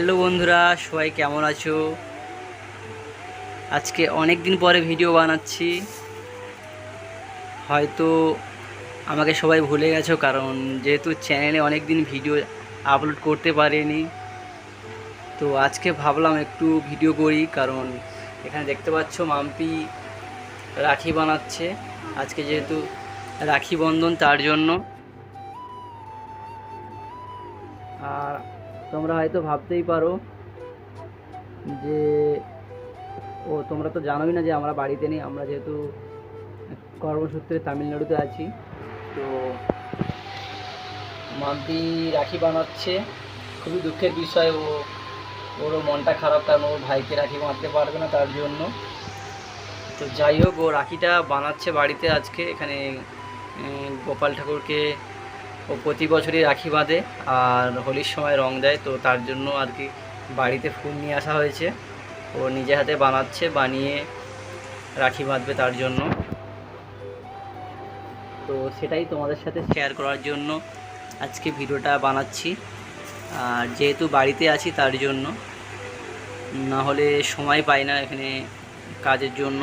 Hello বন্ধুরা, সবাই কেমন আছো? আজকে অনেক দিন পরে ভিডিও বানাচ্ছি। হয়তো আমাকে সবাই ভুলে গেছো, কারণ যেহেতু চ্যানেলে অনেক দিন ভিডিও আপলোড করতে পারিনি, তো আজকে ভাবলাম একটু ভিডিও করি, কারণ এখানে দেখতে পাচ্ছ মাম্পি রাখি বানাচ্ছে। আজকে যেহেতু রাখি বন্ধন, তার জন্য। আর তোমরা হয়তো ভাবতেই পারো যে, ও, তোমরা তো জানোই না যে আমরা বাড়িতে নেই, আমরা যেহেতু কর্মসূত্রে তামিলনাড়ুতে আছি। তো মাম্পি রাখি বানাচ্ছে। খুবই দুঃখের বিষয়, ও, ওরও মনটা খারাপ, কারণ ওর ভাইকে রাখি বাঁধতে পারবে না তার জন্য। তো যাই হোক, ও রাখিটা বানাচ্ছে বাড়িতে আজকে, এখানে গোপাল ঠাকুরকে ও প্রতি বছরই রাখি বাঁধে আর হোলির সময় রং দেয়, তো তার জন্য আর কি বাড়িতে ফুল নিয়ে আসা হয়েছে। ও নিজে হাতে বানাচ্ছে, বানিয়ে রাখি বাঁধবে তার জন্য। তো সেটাই তোমাদের সাথে শেয়ার করার জন্য আজকে ভিডিওটা বানাচ্ছি। আর যেহেতু বাড়িতে আছি তার জন্য, না হলে সময় পাই না এখানে কাজের জন্য।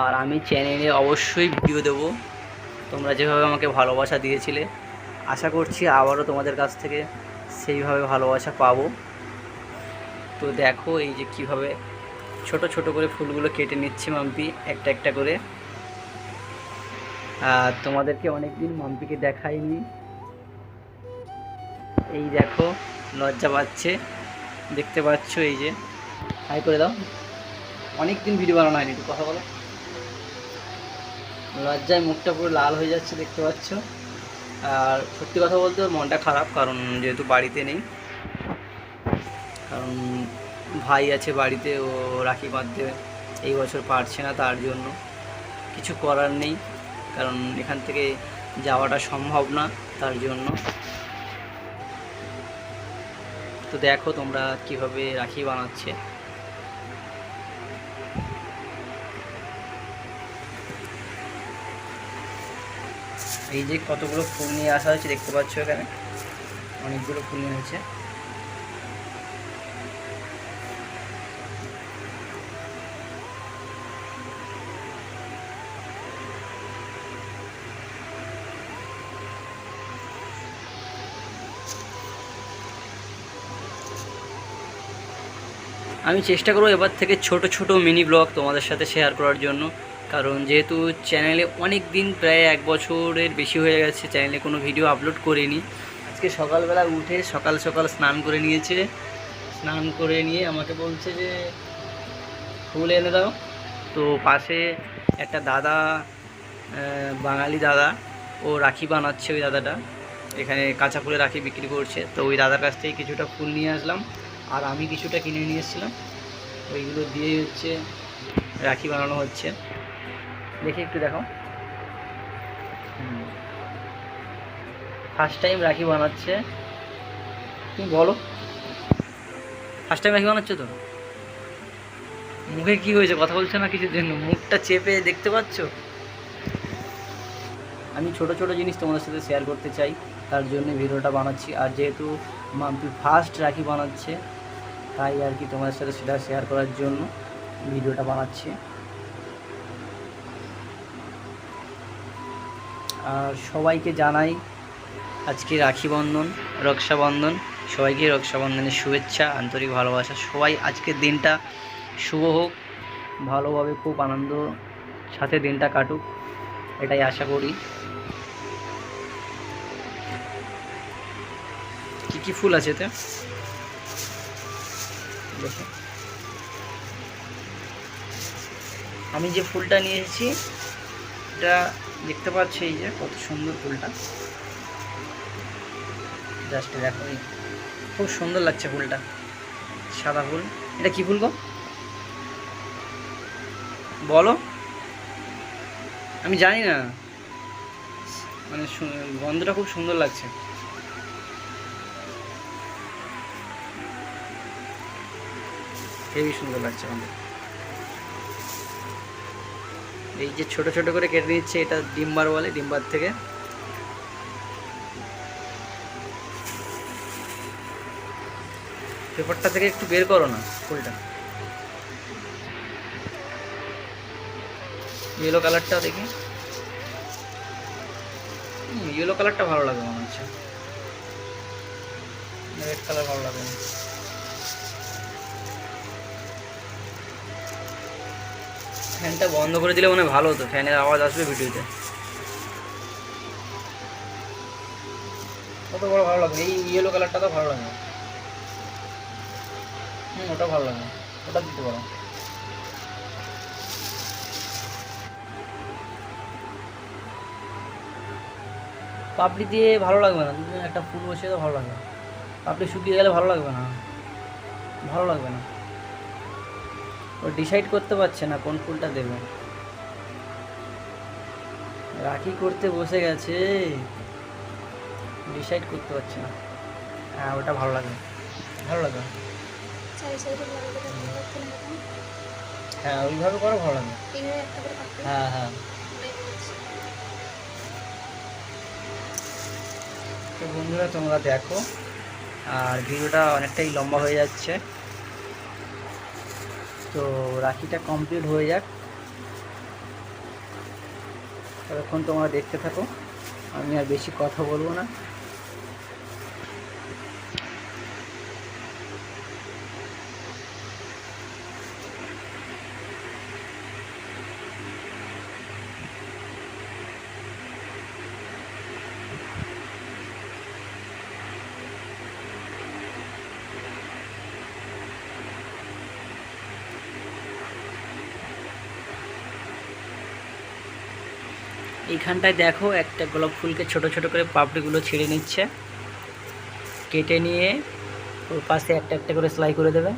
আর আমি চ্যানেলে অবশ্যই ভিডিও দেবো। তোমরা যেভাবে আমাকে ভালোবাসা দিয়েছিলে, আশা করছি আবারও তোমাদের কাছ থেকে সেইভাবে ভালোবাসা পাবো। তো দেখো এই যে কীভাবে ছোট ছোট করে ফুলগুলো কেটে নিচ্ছে মাম্পি, একটা একটা করে। আর তোমাদেরকে অনেক দিন মাম্পিকে দেখাইনি। এই দেখো, লজ্জা পাচ্ছে। দেখতে পাচ্ছ এই যে। হাই করে দাও। অনেক দিন ভিডিও বানানো হয়নি কথা বলো। লজ্জায় মুখটা পুরো লাল হয়ে যাচ্ছে, দেখতে পাচ্ছ। আর সত্যি কথা বলতে মনটা খারাপ, কারণ যেহেতু বাড়িতে নেই, কারণ ভাই আছে বাড়িতে, ও রাখি বাঁধতে এই বছর পারছে না তার জন্য। কিছু করার নেই, কারণ এখান থেকে যাওয়াটা সম্ভব না তার জন্য। তো দেখো তোমরা কীভাবে রাখি বানাচ্ছে। এই যে কতগুলো ফুল নিয়ে আসা হয়েছে দেখতে পাচ্ছ এখানে। অনেকগুলো ফুল নিয়ে হয়েছে। আমি চেষ্টা করব এবার থেকে ছোট ছোট মিনি ব্লগ তোমাদের সাথে শেয়ার করার জন্য। কারণ যেহেতু চ্যানেলে অনেক দিন প্রায় এক বছরের বেশি হয়ে গেছে চ্যানেলে কোনো ভিডিও আপলোড করিনি। আজকে সকালবেলা উঠে সকাল সকাল স্নান করে নিয়েছে। স্নান করে নিয়ে আমাকে বলছে যে, ফুল এনে দাও। তো পাশে একটা দাদা বাঙালি দাদা, ও রাখি বানাচ্ছে ওই দাদাটা। এখানে কাঁচা ফুলে রাখি বিক্রি করছে। তো ওই দাদার কাছ থেকে কিছুটা ফুল নিয়ে আসলাম। আর আমি কিছুটা কিনে নিয়ে এসেছিলাম। ওইগুলো দিয়ে হচ্ছে, রাখি বানানো হচ্ছে। দেখি একটু দেখো। ফার্স্ট টাইম রাখি বানাচ্ছে। তুমি বলো। ফার্স্ট টাইম রাখি বানাচ্ছ তো? মুখে কি হয়েছে? কথা বলছো না কিছুর জন্য? মুখটা চেপে দেখতে পাচ্ছ? আমি ছোট ছোট জিনিস তোমাদের সাথে শেয়ার করতে চাই। তার জন্য ভিডিওটা বানাচ্ছি। আর যেহেতু মাম্পি ফার্স্ট রাখি বানাচ্ছে, তাই আর কি তোমাদের সাথে সেটা শেয়ার করার জন্য ভিডিওটা বানাচ্ছি। আর সবাইকে জানাই আজকে রাখি বন্ধন রক্ষাবন্ধন সবাইকে রক্ষাবন্ধনের শুভেচ্ছা, আন্তরিক ভালোবাসা। সবাই আজকের দিনটা শুভ হোক, ভালোভাবে খুব আনন্দ সাথে দিনটা কাটুক, এটাই আশা করি। কি কি ফুল আছে এতে? আমি যে ফুলটা নিয়ে এসেছি এটা দেখতে পাচ্ছি এই যে কত সুন্দর ফুলটা। জাস্ট দেখো এই খুব সুন্দর লাগছে ফুলটা। সাদা ফুল। এটা কি ফুল গো? বলো। আমি জানি না। মানে গন্ধটা খুব সুন্দর লাগছে। হেবি সুন্দর লাগছে আমাদের এই যে ছোট ছোট করে কেটে নিচ্ছে এটা ডিম্বার বলে ডিম্বার থেকে। পেপারটা থেকে একটু বের করো না, ফুলটা। ইয়েলো কালারটা দেখি। ইয়েলো কালারটা ভালো লাগে মনে হচ্ছে। রেড কালার ভালো লাগে ফ্যানটা বন্ধ করে দিলে মনে ভালো হতো, ফ্যানের আওয়াজ আসবে ভিডিওতে। কত বড় ভালো লাগে এই ইয়েলো কালারটা তো ভালো লাগে হুম, ওটা ভালো লাগে ওটা দিতে পারো। পাপড়ি দিয়ে ভালো লাগবে না একটা ফুল বসে তো ভালো লাগবে। পাপড়ি শুকিয়ে গেলে ভালো লাগবে না, ভালো লাগবে না। ও ডিসাইড করতে পারছে না কোন ফুলটা দেবে। রাখি করতে বসে গেছে। ডিসাইড করতে পারছে না। হ্যাঁ ওটা ভালো লাগবে ভালো মতন হ্যাঁ ওইভাবে করো ভালো পাপড়ি হ্যাঁ হ্যাঁ। তো বন্ধুরা তোমরা দেখো। আর ভিডিওটা অনেকটাই লম্বা হয়ে যাচ্ছে। তো রাখিটা কমপ্লিট হয়ে যাক। ততক্ষণ তোমরা দেখতে থাকো। আমি আর বেশি কথা বলব না। এইখানটায় দেখো একটা গোলাপ ফুলকে ছোট ছোট করে পাপড়িগুলো ছিঁড়ে নিচ্ছে। কেটে নিয়ে ওর পাশে একটা একটা করে সেলাই করে দেবে।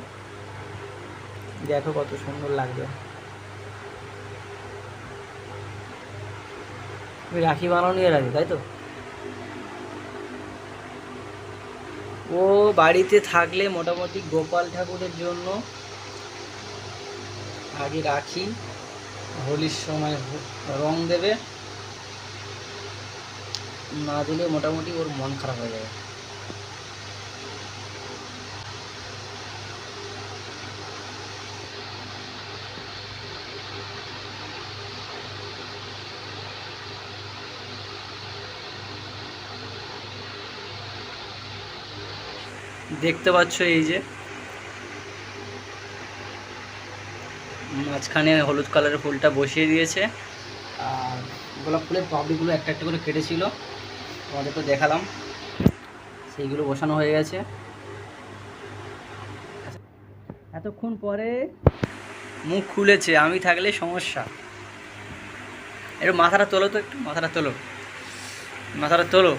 দেখো কত সুন্দর লাগবে। তুমি রাখি বানানো এর আগে, তাই তো? ও বাড়িতে থাকলে মোটামুটি গোপাল ঠাকুরের জন্য আগে রাখি, হোলির সময় রং দেবে। না দিলে মোটামুটি ওর মন খারাপ হয়ে যাবে। দেখতে পাচ্ছ এই যে, মাঝখানে হলুদ কালারের ফুলটা বসিয়ে দিয়েছে। আর গোলাপ ফুলের পাপড়িগুলো একটা একটা করে কেটেছিল। তোমাদেরকে দেখালাম। সেইগুলো বসানো হয়ে গেছে। এতক্ষণ পরে মুখ খুলেছে আমি থাকলে সমস্যা। একটু মাথাটা তোলো তো একটু মাথাটা তোলো। মাথাটা তোলো।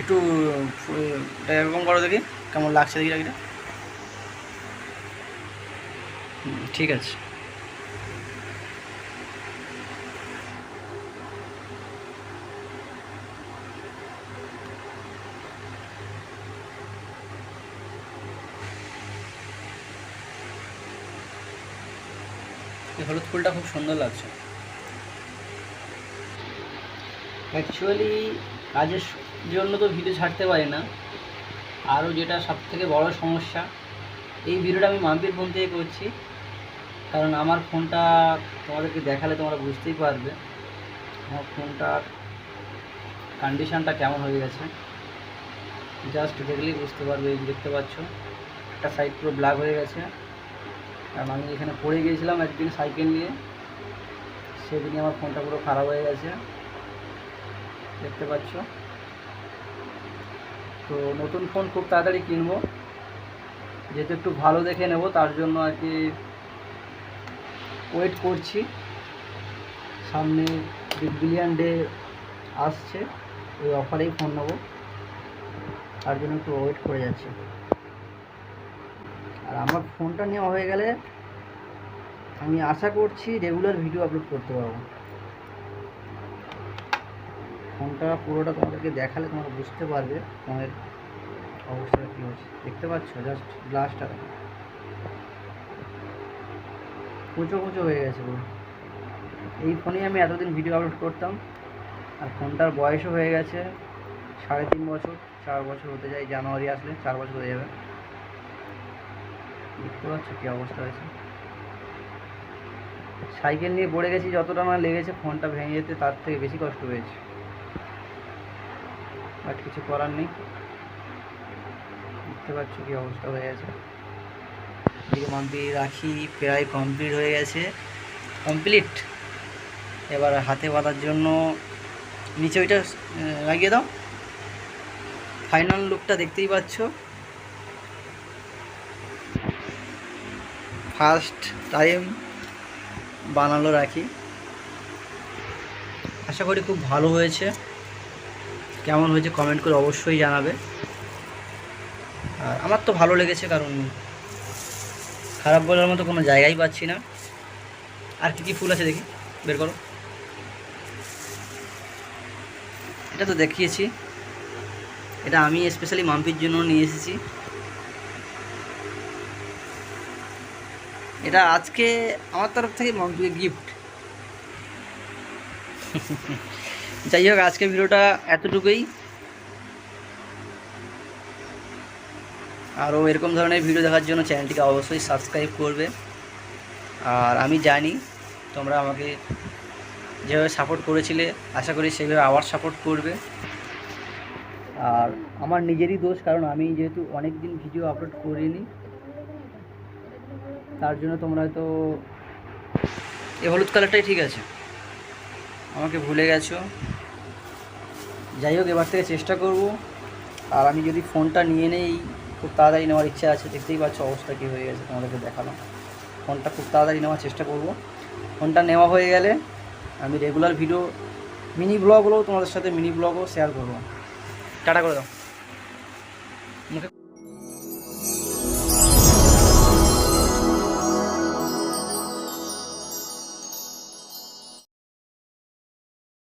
একটু এরকম করো দেখি কেমন লাগছে দেখি ঠিক আছে। এই হলুদ ফুলটা খুব সুন্দর লাগছে। অ্যাকচুয়ালি কাজের জন্য তো ভিডিও ছাড়তে পারি না। আরও যেটা সব থেকে বড় সমস্যা, এই ভিডিওটা আমি মাম্পির ফোন থেকে করছি। কারণ আমার ফোনটা তোমাদেরকে দেখালে তোমরা বুঝতেই পারবে। আমার ফোনটার কন্ডিশানটা কেমন হয়ে গেছে। জাস্ট দেখলেই বুঝতে পারবে, দেখতে পাচ্ছ। একটা সাইড পুরো ব্ল্যাক হয়ে গেছে। কারণ আমি এখানে পড়ে গিয়েছিলাম একদিন সাইকেল নিয়ে। সেদিনই আমার ফোনটা পুরো খারাপ হয়ে গেছে। দেখতে পাচ্ছ? তো নতুন ফোন খুব তাড়াতাড়ি কিনবো। যেহেতু একটু ভালো দেখে নেব, তার জন্য আর কি ওয়েট করছি। সামনে বিগ বিলিয়ন ডে আসছে ওই অফারেই ফোন নেব। তার জন্য একটু ওয়েট করে যাচ্ছি। আমার ফোনটা নেওয়া হয়ে গেলে আমি আশা করছি রেগুলার ভিডিও আপলোড করতে পারব। ফোনটা পুরোটা তোমাদেরকে দেখালে তোমরা বুঝতে পারবে ফোনের অবস্থা কী হচ্ছে। দেখতে পাচ্ছ? জাস্ট গ্লাসটা কুচো কুচো হয়ে গেছে এই ফোনেই আমি এতদিন ভিডিও আপলোড করতাম। আর ফোনটার বয়সও হয়ে গেছে সাড়ে তিন বছর। চার বছর হতে যায়, জানুয়ারি আসলে চার বছর হয়ে যাবে। দেখতে পাচ্ছ কী অবস্থা হয়েছে। সাইকেল নিয়ে পড়ে গেছি, যতটা না লেগেছে ফোনটা ভেঙে যেতে তার থেকে বেশি কষ্ট হয়েছে বাট কিছু করার নেই। দেখতে পাচ্ছ কী অবস্থা হয়ে গেছে। মাম্পি রাখি, প্রায় কমপ্লিট হয়ে গেছে। কমপ্লিট। এবার হাতে বাঁধার জন্য নিচে ওইটা লাগিয়ে দাও। ফাইনাল লুকটা দেখতেই পাচ্ছ। ফার্স্ট টাইম বানালো রাখি। আশা করি খুব ভালো হয়েছে। কেমন হয়েছে কমেন্ট করে অবশ্যই জানাবে। আর আমার তো ভালো লেগেছে কারণ খারাপ বলার মতো কোনো জায়গাই পাচ্ছি না। আর কি কি ফুল আছে দেখি, বের করো। এটা তো দেখিয়েছি। এটা আমি স্পেশালি মাম্পির জন্য নিয়ে এসেছি। এটা আজকে আমার তরফ থেকে মাম্পিকে গিফট যাই হোক আজকে ভিডিওটা এতটুকুই। আরও এরকম ধরনের ভিডিও দেখার জন্য চ্যানেলটিকে অবশ্যই সাবস্ক্রাইব করবে। আর আমি জানি তোমরা আমাকে যেভাবে সাপোর্ট করেছিলে, আশা করি সেভাবে আবার সাপোর্ট করবে। আর আমার নিজেরই দোষ, কারণ আমি যেহেতু অনেক দিন ভিডিও আপলোড করিনি তার জন্য তোমরা হয়তো এই হলুদ কালারটাই ঠিক আছে। আমাকে ভুলে গেছো। যাই হোক এবার থেকে চেষ্টা করব। আর আমি যদি ফোনটা নিয়ে নেই খুব তাড়াতাড়ি নেওয়ার ইচ্ছা আছে। দেখতেই পাচ্ছ অবস্থা কী হয়ে গেছে তোমাদেরকে দেখালাম। ফোনটা খুব তাড়াতাড়ি নেওয়ার চেষ্টা করব। ফোনটা নেওয়া হয়ে গেলে আমি রেগুলার ভিডিও মিনি ব্লগগুলোও তোমাদের সাথে মিনি ব্লগও শেয়ার করব। টাটা করে দাও।